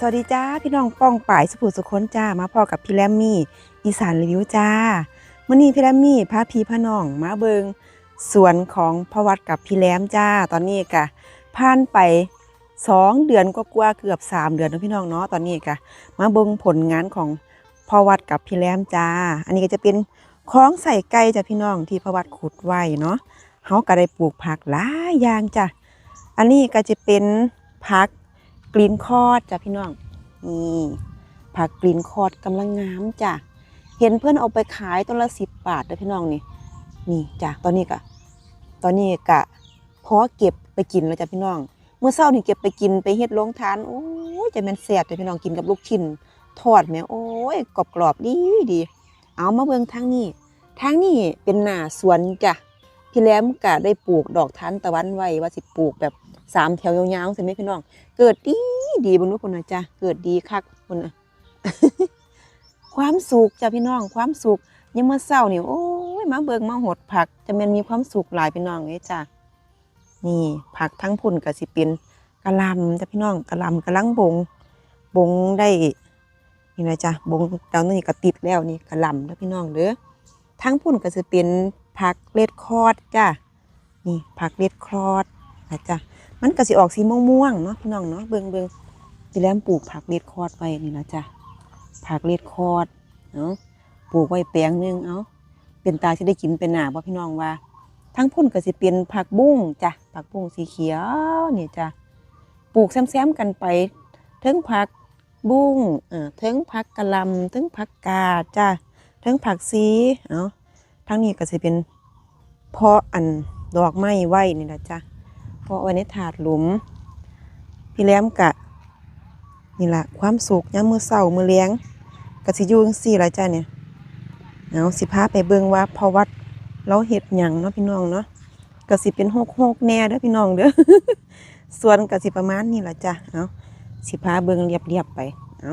สวัสดีจ้าพี่น้องป้องป่ายสุภูสุคนจ้ามาพอกับพี่แรมมี่อีสานรีวิวจ้ามื่อนี้พี่แรมมี่พาพี่พาน้องมาเบิงสวนของพอวัดกับพี่แรมจ้า ตอนนี้กะผ่านไปสองเดือนก็กว่าเกือบสามเดือนแล้วพี่น้องเนาะตอนนี้กะมาเบิงผลงานของพอวัดกับพี่แรมจ้า อันนี้ก็จะเป็นคล้องใส่ไก่จ้ะพี่น้องที่พอวัดขุดไว้เนาะเขาก็ได้ปลูกผักหลายอย่างจ้ะอันนี้ก็จะเป็นผัก กรีนคอดจ้ะพี่น้องนี่ผักกรีนคอดกำลังงามจ้ะเห็นเพื่อนเอาไปขายต้นละสิบบาทเด้อพี่น้องนี่นี่จ้ะตอนนี้กะตอนนี้กะพอเก็บไปกินแล้วจ้ะพี่น้อง เมื่อเช้านี่เก็บไปกินไปเฮ็ดโรงทานโอ้ยจะแม่นแซ่บจ้ะพี่น้องกินกับลูกชิ้นทอดแม่โอ้ยกรอบกรอบๆดีดี เอามาเบิ่งทางนี้ทางนี้เป็นหน้าสวนจ้ะ พี่แหลมกะได้ปลูกดอกทานตะวันไว้ว่าสิปลูกแบบสามแถวยาวๆใช่ไหมพี่น้อง เกิดดีดีบนนู้นคนนะจ๊ะเกิดดีคักคนนะความสุขจ้ะพี่น้อง ความสุขยังมาเศร้านี่โอ้ยมาเบิงมาหดผักจะมันมีความสุขหลายพี่น้องเลยจ้ะนี่ผักทั้งพุ่นกับสิเป็นกะลำจ้ะพี่น้องกะลำกะลังบงบงได้นี่นะจ๊ะบงตอนนี้ก็ติดแล้วนี่กะลำนะพี่น้องเด้อทั้งพุ่นก็จะเป็น ผักเลดคอดจ้ะนี่ผักเลดคอดนะจ๊ะมันก็สิออกสีม่วงๆเนาะพี่น้องเนาะเบิงเบิงสิแลมปลูกผักเลดคอดไว้นี่นะจ้ะผักเลดคอดเนาะปลูกไว้แปลงนึงเอาเป็นตาที่ได้กินเป็นหนาบ่พี่น้องว่า ทั้งพุ่นก็สิเป็นผักบุ้งจ้ะผักบุ้งสีเขียวนี่จ้ะปลูกแซมๆกันไปทั้งผักบุ้งเอ่อทั้งผักกะลำทั้งผักกาดจ้ะทั้งผักซีเอาะ ทั้งนี้ก็สิเป็นเพาะอันดอกไม้ไว้นี่นะจ้ะเพราะไว้ในถาดหลุม พี่แหลมกะนี่ละความสุขยามมือเศร้ามือเลี้ยงกะสิยูงสี่ละจ้ะเนี่ยเอาสิพาไปเบิ่งว่าพอวัดเราเห็ดหยังเนาะพี่น้องเนาะกะสิเป็นหกหกแน่เด้อพี่น้องเด้อส่วนกะสิประมาณนี้ละจ้ะเอาสิพาเบิ่งเรียบๆไปเอา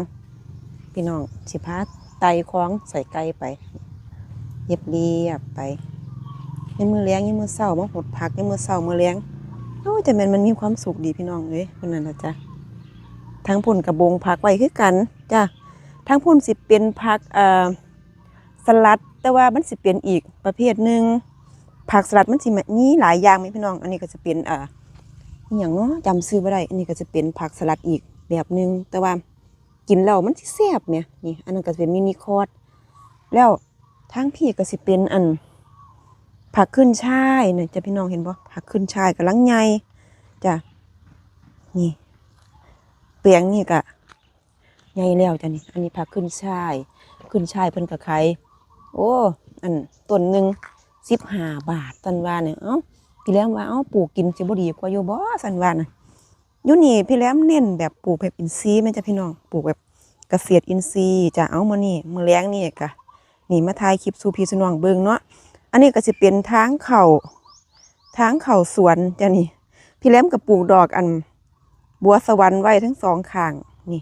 พี่น้องสิพาไตคล้องใส่ไก่ไป เรียบเรียบไปในมือเลี้ยงในมือเศร้ามาหดผักในมือเศร้ามือเลี้ยงโอ้ยแต่แมันมันมีความสุขดีพี่น้องเอ้ยคนนั้นนะจ๊ะทั้งพุ่นกระบงผักไว้คือกันจ้ะทั้งพุ่นสิเป็นผักเอ่อสลัด แต่ว่ามันสิเป็นอีกประเภทหนึ่งผักสลัดมันสิมีหลายอย่างไหมพี่น้อง อันนี้ก็จะเป็นเอ่ออย่างเนาะจำซื้อไม่ได้ อันนี้ก็จะเป็นผักสลัดอีกแบบหนึ่งแต่ว่ากินแล้วมันสิแซ่บเนี่ยนี่อันนั้นก็จะเป็นมินิคอร์ดแล้ว ทั้งพี่ก็สิเป็นอันผักขึ้นช่ายเนี่ยจะพี่น้องเห็นบ่ผักขึ้นช่ายกำลังใหญ่จ้ะนี่เปียงนี่กะใหญ่แล้วจ้ะนี่ อันนี้ผักขึ้นช่ายขึ้นช่ายเพิ่นกับใครโอ้อันต้นหนึ่งสิบห้าบาทตันวาเนี่ยเอ้าพี่แล้วว่าเอ้าปลูกกินสิบ่ดีกว่าอยู่บ่สันวานะยู่นี่พี่แล้วเน้นแบบปลูกแบบอินทรีย์แม่จ้ะพี่น้องปลูกแบบเกษตรอินทรีย์จ้ะเอามานี่มือแล้งนี่กะ นี่มาถ่ายคลิปสู่พี่สู่น้องเบิงเนาะอันนี้ก็จะเป็นทางเข่าทางเข่าสวนจ้ะนี่ พี่แหลมกับปลูกดอกอัน บัวสวรรค์ไว้ทั้งสองข้างนี่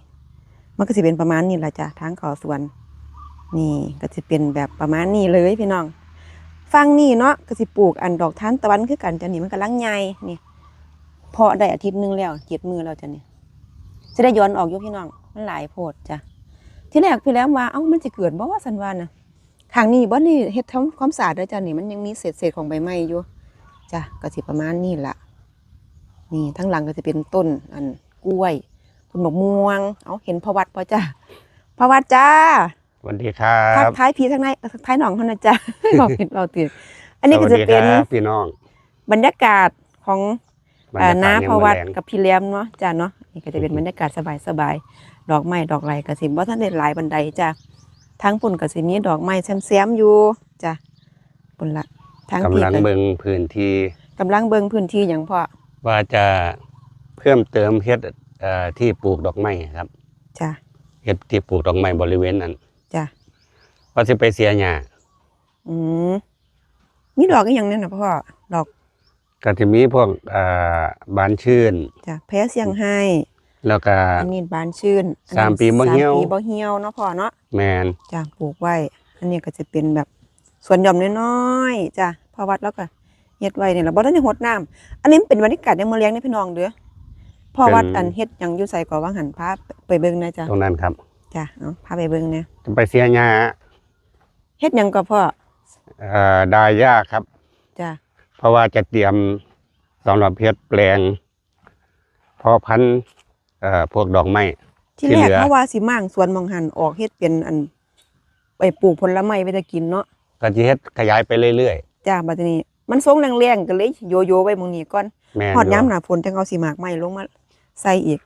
มันก็จะเป็นประมาณนี้แหละจ้ะทางเข่าสวน นี่ก็จะเป็นแบบประมาณนี้เลยพี่น้องฟังนี่เนาะก็จะปลูกอันดอกทานตะวันคือกันจ้ะนี่มันกำลังใหญ่นี่เพาะได้อาทิตย์นึงแล้วเจ็ดมือแล้วจ้ะนี่จะได้ย้อนออกยกพี่น้องมันหลายโพดจ้ะที่แรกพี่แลมว่าเอ้ามันจะเกิดบ่ว่าสันว่านะ ทางนี้บ่นี่เฮ็ดทำความสะอาดด้วยจ้ะนี่มันยังมีเศษเศษๆของใบไม้อยู่จ้ะก็สิประมาณนี้ล่ะนี่ทั้งหลังก็จะเป็นต้นอันกล้วยต้นมะม่วง เอาเห็นพระวัดป่ะจ้ะพระวัดจ้าสวัสดีครัทักบทายพี่ทั้งในเอ่อทักทายหนองเขานะจ๊ะบอกผิดเราตื่นอันนี้ก็จะสวัสดีเป็นครับพี่น้อง บรรยากาศของบรรเอ่อยากาศน้าพระวัดยามมื้อแลงกับพี่เลี้ยมเนาะจ้ะเนาะนี่ก็จะเป็นบรรยากาศสบายๆดอกไม้ดอกไรก็สิบ่ทันได้หลายบันไดจ้ะ ทางปุ่นก็สิมีดอกไม้แซมๆอยู่จ้ะปุ่นละทางพี่กำลังก็เบิ่งพื้นที่กำลังเบิ่งพื้นที่อย่างพ่อว่าจะเพิ่มเติมเฮ็ดเอ่อที่ปลูกดอกไม้ครับจ้ะเฮ็ดที่ปลูกดอกไม้บริเวณนั้นจ้ะว่าสิไปเสียหญ้าอืมมีดอกอีกอย่างนึงนะพ่อดอกก็จะมีพวกเอ่อบานชื่นจ้ะแพ้เสียงไห้ แล้วก็ อันนี้บานชื่นอันนี้สามปีบ่เหี่ยว สามปีบ่เหี่ยวเนาะพ่อเนาะแมนจ้ะปลูกไว้ อันนี้ก็จะเป็นแบบสวนหย่อมน้อยๆจ้ะพอวัดแล้วก็เฮ็ดไว้เนี่ยเราบ่ได้หดน้ำอันนี้มันเป็นบรรยากาศในเมืองเลี้ยงนี่พี่น้องเด้อพ่อวัดเป็นอันเฮ็ดหยังอยู่ใส่ก่อว่างหันพาไปเบิ่งหนะจ้ะตรงนั้นครับจ้ะเอาพาไปเบิ่งเนี่ยจะไปเสียหญ้าเฮ็ดหยังก็พ่อเอ่อดายหญ้าครับ จ้ะเพราะว่าจะเตรียมสำหรับเฮ็ดแปลงเพาะพันธุ์ เอ่อพวกดอกไม้ ที่ที่แรกเหลือ เขาว่าสิมั่างสวนมองหันออกเฮ็ดเป็นอันไปปลูกผลไม้ไว้จะกินเนาะก็จะเฮ็ดขยายไปเรื่อยจ้ะบัดนี้ มันทรงแรงๆก็เลยโยโย่ไว้หมองนี้ก่อนๆแม่นฮอดอยู่ยามหน้าฝนจังเอาสิหมากไม้ลงมาใส่อีก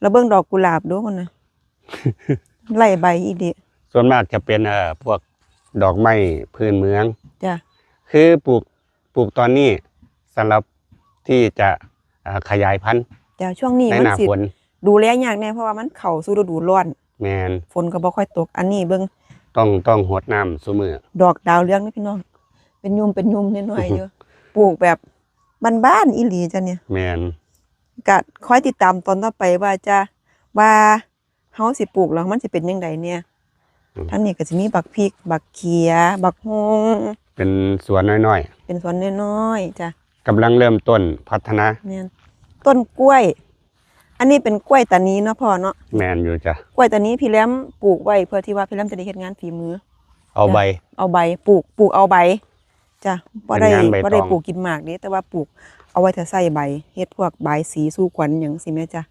แล้วเบิ่งดอกกุหลาบดูคนน่ะไล่ใบอีดิส่วนมากจะเป็นเอ่อพวกดอกไม้พื้นเมือง จ้ะคือปลูกปลูกตอนนี้สำหรับที่จะเอ่อขยายพันธุ์จ้ะช่วงนี้ในมันหน้าสิฝน ดูแลยากแน่เพราะว่ามันเข้าสู่ฤดูร้อน แมนฝนก็บ่ค่อยตก อันนี้เบิ่งต้องต้องหดน้ำซุมือดอกดาวเรืองนี่พี่น้อง เป็นยุมเป็นยุมน้อยๆอยู่ ปลูกแบบบ้านๆอีหลีจ้ะเนี่ย แมนก็คอยติดตามตอนต่อไปว่าจะว่าเฮาสิปลูกแล้วมันสิเป็นยังไงเนี่ย ทั้งนี้ก็สิมีบักพริก บักเขีย บักฮงเป็นสวนน้อยเป็นสวนน้อยๆจ้ะๆกำลังเริ่มต้นพัฒนา เนี่ยต้นกล้วย อันนี้เป็นกล้วยตานีเนาะพ่อเนาะแมนอยู่จ้ะกล้วยตานีพี่แหลมปลูกไว้เพื่อที่ว่าพี่แหลมจะได้เฮ็ดงานฝีมือ เอาใบ เอาใบปลูกปลูกเอาใบจ้ะบ่ได้เป็นงานใบบ่ได้ตอง ปลูกกินหมากเด้แต่ว่าปลูกเอาไว้ถ้าใส่ใบเฮ็ดพวกใบายสีสู้ขวัญหยังสิแม่จ้ะ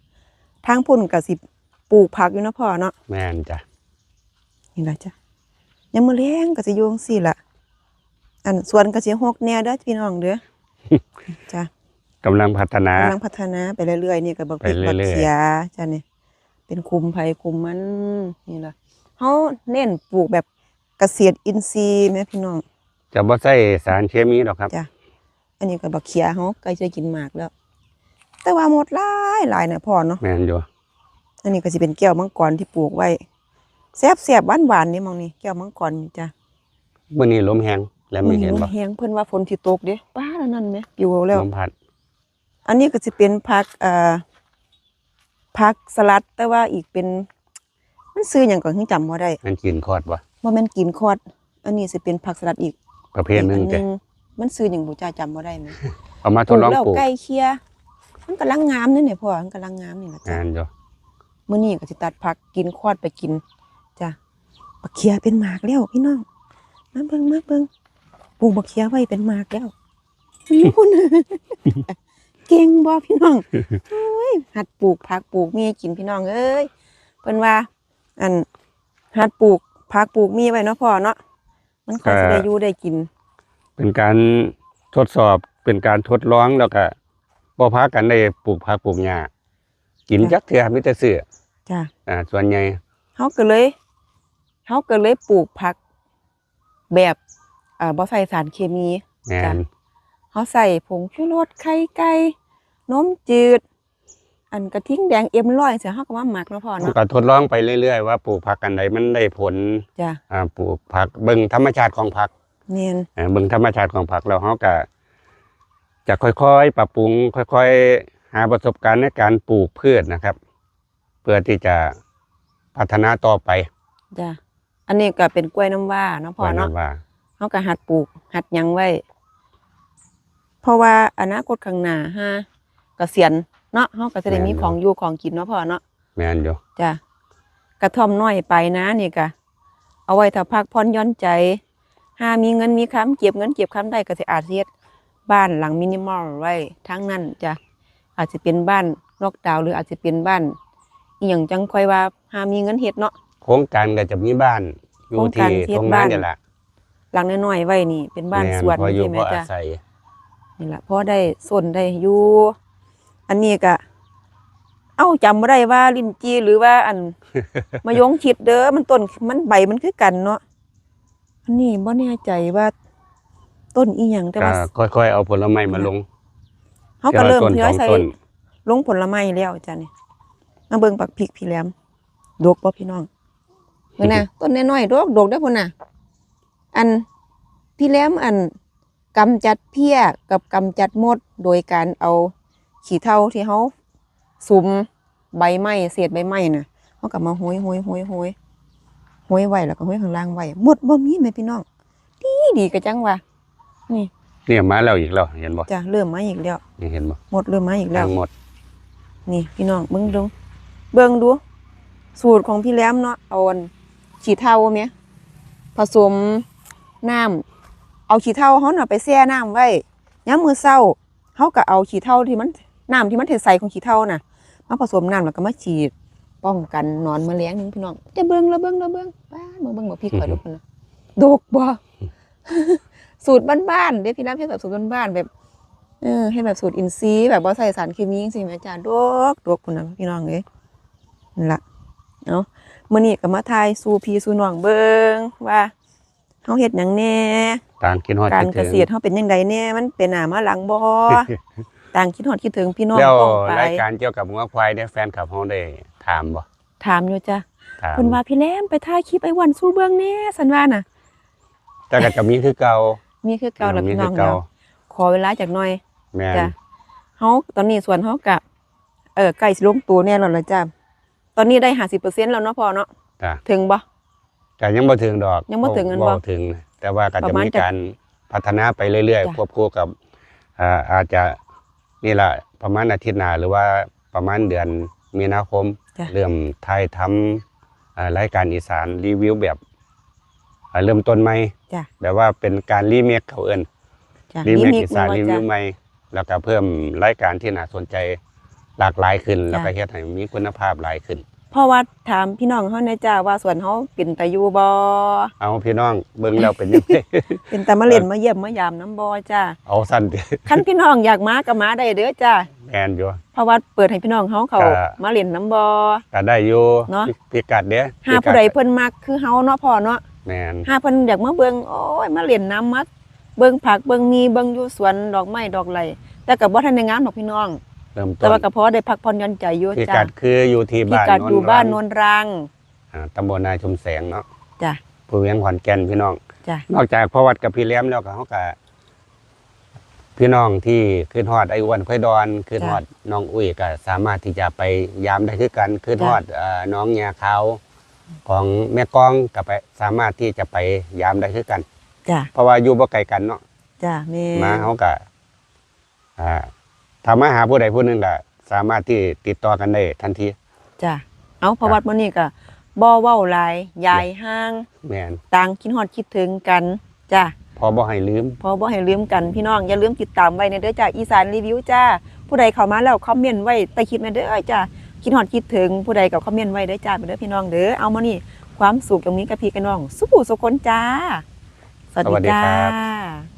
ทางพุ่นก็สิปลูกผักอยู่เนาะพ่อเนาะ แมนจ้ะนี่ล่ะจ้ะยามมื้อแลงก็สิอยู่จังซี่ล่ะ อันสวนก็สิหกแน่เด้อพี่น้องเด้อ จ้ะ กำลังพัฒนากำลังพัฒนาไปเรื่อยๆนี่ก็บักพริกไปบักเรื่อยๆเขียจ้ะนี่เป็นคุมไผคุมมันนี่ล่ะเฮาเน้นปลูกแบบเกษตรอินทรีย์แม่พี่น้องจะบ่ใส่สารเคมีหรอกครับจ้ะอันนี้ก็บักเขียเฮาใกล้จะกินหมากแล้ว แต่ว่าหมดหลายหลายน่ะพ่อเนาะแมนอยู่อันนี้ก็สิเป็นแก้วมังกรที่ปลูกไว้แซ่บๆหวานๆนี่มองนี่แก้วมังกรนี่จ้ะมื้อนี้ลมแห้งแล้วไม่เห็นมับ่แห้งเพิ่นว่าฝนสิตกเด้ป้าแล้วนั่นแหมปิวแล้วลมพัด อันนี้ก็สิเป็นผักเอ่อผักสลัด แต่ว่าอีกเป็น มันซื้อหยังก็คือจำบ่ได้มันกินคอดบ่บ่แม่นกินคอด อันนี้สิเป็นผักสลัดอีกประเภทหนึงอีกจ้ะอัมันซื้อหยังบ่จ้าจำบ่ได้แหมเอามาทดลองแล้วปลูกไก่เคียมันกำลังงามนี่เนี่ยพ่อมันกำลังงามนี่ล่ะจ้ะงานอยู่มื้อนี้ก็สิตัดผักกินคอดไปกินจ้ะบักเขียเป็นหมากแล้วพี่น้องมาเบิ่งมาเบิ่งปลูกบักเขียไว้เป็นหมากแล้วนู่น เก่งบ่พี่น้องโอ้ยหัดปลูกผักปลูกมีให้กินพี่น้องเอ้ยเพิ่นว่า อันหัดปลูกผักปลูกมีไว้เนาะพ่อเนาะมันก็สิได้อยู่ได้กิน เป็นการทดสอบเป็นการทดลองแล้วก็บ่พากันได้ปลูกผักปลูกหญ้ากินจ้ะจักเทื่อมีแต่ซื้อจ้ะอ่า ส่วนใหญ่เขาก็เลยเขาก็เลยปลูกผักแบบอ่าบ่ใส่สารเคมีแม่จ้ะน เขาใส่ผงชูรสไข่ไก่นมจืด อันกระทิงแดงเอ็มร้อยเสียเขาก็ว่าหมักแล้วพอผมเนาะก็ทดลองไปเรื่อยๆว่าปลูกผักอันใดมันได้ผลจ้ะอ่าปลูกผักเบิ่งธรรมชาติของผักเนียนอ่าเบิ่งธรรมชาติของผักแล้วเฮาก็จะค่อยๆ ปรับปรุง ค่อย ๆ หาประสบการณ์ในการปลูกพืชนะครับ เพื่อที่จะพัฒนาต่อไปจ้ะอันนี้ก็เป็นกล้วยน้ำว้าเนาะพ่อว่าเนาะว่าเขาก็หัดปลูก หัดหยังไว้ เพราะว่าอนาคตข้างหน้าฮะเกษียณเนาะเขาก็จะได้มีของอยู่ของกินเนาะพ่อเนาะแม่นอยู่จ้ะกระท่อมน้อยไปนะนี่กะเอาไว้ถ้าพักผ่อนย้อนใจหามีเงินมีคำเก็บเงินเก็บคำได้ก็สิอาจเฮ็ดบ้านหลังมินิมอลไว้ทั้งนั้นจ้ะอาจจะเป็นบ้านนอกดาวหรืออาจจะเป็นบ้านอีหยังจังค่อยว่าหามีเงินเฮ็ดเนาะโครงการก็จะมีบ้านอยู่ที่ตรงนั้นนี่แหละหลังน้อยๆไว้นี่ เป็นบ้านสวนใช่ไหมพอาจ้ะศัย นี่แหละพอได้ส่วนได้อยู่อันนี้ก็เอ้าจำบ่ได้ว่าลิ้นจีหรือว่าอันมายงชิดเด้อมันต้นมันใบมันคือกันเนาะอันนี้บ่แน่ใจว่า ต้นอีหยังแต่ก็ว่าค่อยๆเอาผลไม้มาลงเขาก็เริ่มทีทละยต้นสองอยใส่ต้นลงผลไม้แล้วจ้ะนี่มาเบิ่งปักพริกพี่แหลมดกบ่พี่น้องเบิ่งนะต้นน้อยๆดกดกได้อพุ่นน่ะ อันพี่แหลมอัน กำจัดเพี้ยกับกำจัดมด โดยการเอาขี้เถ้าที่เขาสุมใบไม้เศษใบไม้น่ะเขาก็มาโหยโหยโหยโหยโหยไว้แล้วก็โหยข้างล่างไว้หมดบ่มีแม่พี่น้องดีดีกะจังว่านี่เนี่ยมาแล้วอีกแล้วเห็นบ่จ้ะเริ่มมาอีกแล้วนี่เห็นบ่หมดเริ่มมาอีกแล้วทั้งหมด นี่พี่น้องเบิ่งดูเบิ่งดู สูตรของพี่แหลมเนาะเอาอันขี้เถ้าแม่ผสมน้ำ เอาขี้เถ้าเฮาน่ะไปแช่น้ำไว้ยามมื้อเช้าเฮาก็เอาขี้เถ้าที่มันน้ำที่มันเทใส่ของขี้เถ้าน่ะมาผสมน้ำแล้วก็มาฉีด ป้องกันนอนแมลงนึงพี่น้องจะเบิ่งแล้วเบิ่งแล้วเบิ่งบ้านเบิ่งเบิ่งบ่พี่ข่อยลูกนนะดกบ่สูตรบ้านๆเด้พี่แหลมเฮ็ดแบบสูตรบ้านๆแบบเออให้แบบสูตรอินทรีย์แบบว่าใส่สารเคมีจริงๆแม่จ้าดกดกคุณนะพี่น้องเอ้ยนั่นละเนาะมื้อนี้ก็มาทายสู่พี่สู่น้องเบิ่งว่า เฮาเฮ็ดหยังแหน่ต่างกินฮอดการคิดเกถึงษตรเฮาเป็นจังไดแหน่มันเป็นหน้ามาหลังบ่ต่างคิดฮอดคิดถึงพี่น้องแล้วป้องไปรายการเกี่ยวกับงัวควายเนี่ยแฟนคลับเฮาได้ถามบ่ถามอยู่จ้ะถามเพิ่นว่าพี่แหลมไปถ่ายคลิปไอ้วันสู่เบิ่งแหน่สันว่าน่ะแต่ก็จะมีคือเก่ามีคือเก่าแล้วมีพี่น้คือองเก่าเนาะขอเวลาจักหน่อยแม่นจ้ะเฮาตอนนี้ส่วนเฮากะเออใกล้สิลงตัวแน่แล้วล่ะจ้ะตอนนี้ได้50%แล้วเนาะพ่อเนาะจ้ะถึงบ่ ก็ยังบ่ถึงดอกยังบ่ถึงกันบ่บ่ถึง แต่ว่าก็ปจะระมาณมีจะการพัฒนาไปเรื่อยจ้ะๆควบคู่กับอ่าอาจจะนี่ล่ะประมาณอาทิตย์หน้าหรือว่าประมาณเดือนมีนาคมจ้ะเริ่มถ่ายทำอ่ารายการอีสานรีวิวแบบอ่าเริ่มต้นใหม่จ้ะแบบว่าเป็นการรีเมคเขาเอิ้นจ้ะรีเมคมีอีสานมีรีบ่วิจ้ะวใหม่แล้วก็เพิ่มรายการที่น่าสนใจหลากหลายขึ้น แล้วก็จ้ะเฮ็ดให้มีคุณภาพหลายขึ้นเพราะว่าถามพี่น้องเฮาแน่จ้าว่าส่วนเฮาเป็นตาอยู่บ่เอาพี่น้องเบิ่งแล้วเป็นยังไงเป็นตามาเล่นมาเยี่ยมมายามน้ำบ่จ้าเอาสั้นติคันพี่น้องอยากมาก็มาได้เด้อจ้าแม่นอยู่เพราะว่าเปิดให้พี่น้องเฮาเขาก็มาเล่นน้ำบ่ก็ได้อยู่เนาะพิกัดเด้หาผู้ใดเพิ่นมักคือเฮาเนาะพ่อเนาะแม่นหาเพิ่นอยากมาเบิ่งโอ้ยมาเล่นน้ำมาเบิ่งผักเบิ่งมีเบิ่งอยู่สวนดอกไม้ดอกไหลแต่ก็บ่ทันได้งามดอกพี่น้อง เริ่มต้แต่นว่าก็พอได้พักผ่อนหย่อนใจอยู่พิจ้ากัดคืออยู่ที่พี่บ้านกัดอยู่บ้านรัโนงนรังอ่าตำบลนาชุมแสงเนาะจ้ะผู้เวียงขอนแก่นพี่น้อง จ้ะนอกจากพ่อวัดกับพี่แหลมแล้วก็เขาก็พี่น้องที่ขึ้นฮอดไอ้อ้วนค่อยดอนขึ้นฮอดน้องอุ้ยก็สามารถที่จะไปยามได้คือกันขึ้นฮอดเอ่อน้องยาขาวของแม่กองก็ไปสามารถที่จะไปยามได้คือกัน จ้ะเพราะว่าอยู่บ่ไกลกันเนาะจ้ะแม่มาเขาก็อ่า ถ้ามาหาผู้ใดผู้หนึงก็สามารถที่ติดต่อกันได้ทันที จ้ะเอาเพราะวัดมื้อนี้ก็บ่เว้าหลายยายห้าง แม่นต่างคิดฮอดคิดถึงกันจ้ะ พอบ่ให้ลืม พอบ่ให้ลืมกันพี่น้องอย่าลืมติดตามไว้ในเด้อจ้าอีสานรีวิวจ้าผู้ใดเข้ามาแล้วคอมเมนต์ไว้ใต้คลิปในเด้อจ้าคิดฮอดคิดถึงผู้ใดก็คอมเมนต์ไว้เด้อจ้าเด้อพี่น้องเด้อเอามานี่ความสุขตรงนี้กับพี่กับน้องสุขสุขคนจ้าสวัสสวัสดีดีจ้าครับ